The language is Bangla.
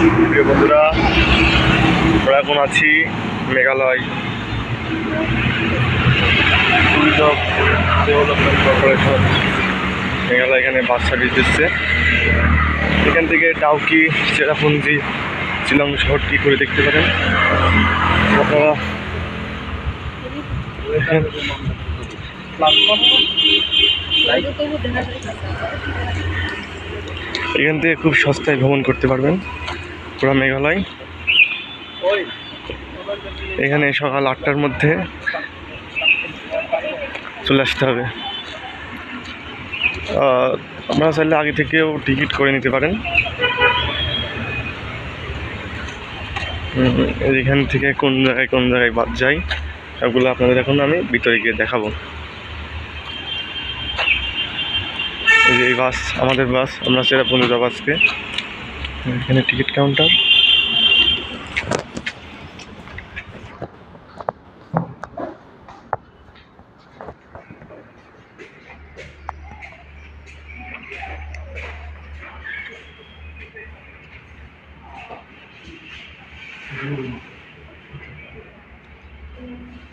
প্রিয় বন্ধুরা, আমরা এখন আছি মেঘালয়। ডেভেলপমেন্ট কর্পোরেশন মেঘালয় এখানে বাস সার্ভিস দিচ্ছে। এখান থেকে টাউকি চেরাপুঞ্জি, শিলং শহরটি করে দেখতে পারেন? আপনারা এখান থেকে খুব সস্তায় ভ্রমণ করতে পারবেন। পুরো মেঘালয়। এখানে সকাল আটটার মধ্যে চলে আসতে হবে। আপনারা চাইলে আগে থেকেও টিকিট করে নিতে পারেন। এখান থেকে কোন জায়গায় কোন জায়গায় বাদ যাই সবগুলো আপনাদের এখন আমি ভিতরে গিয়ে দেখাবো। এই যে এই বাস, আমাদের বাস, আমরা চেরাপুঞ্জি যাব আজকে। Can I counter Thank mm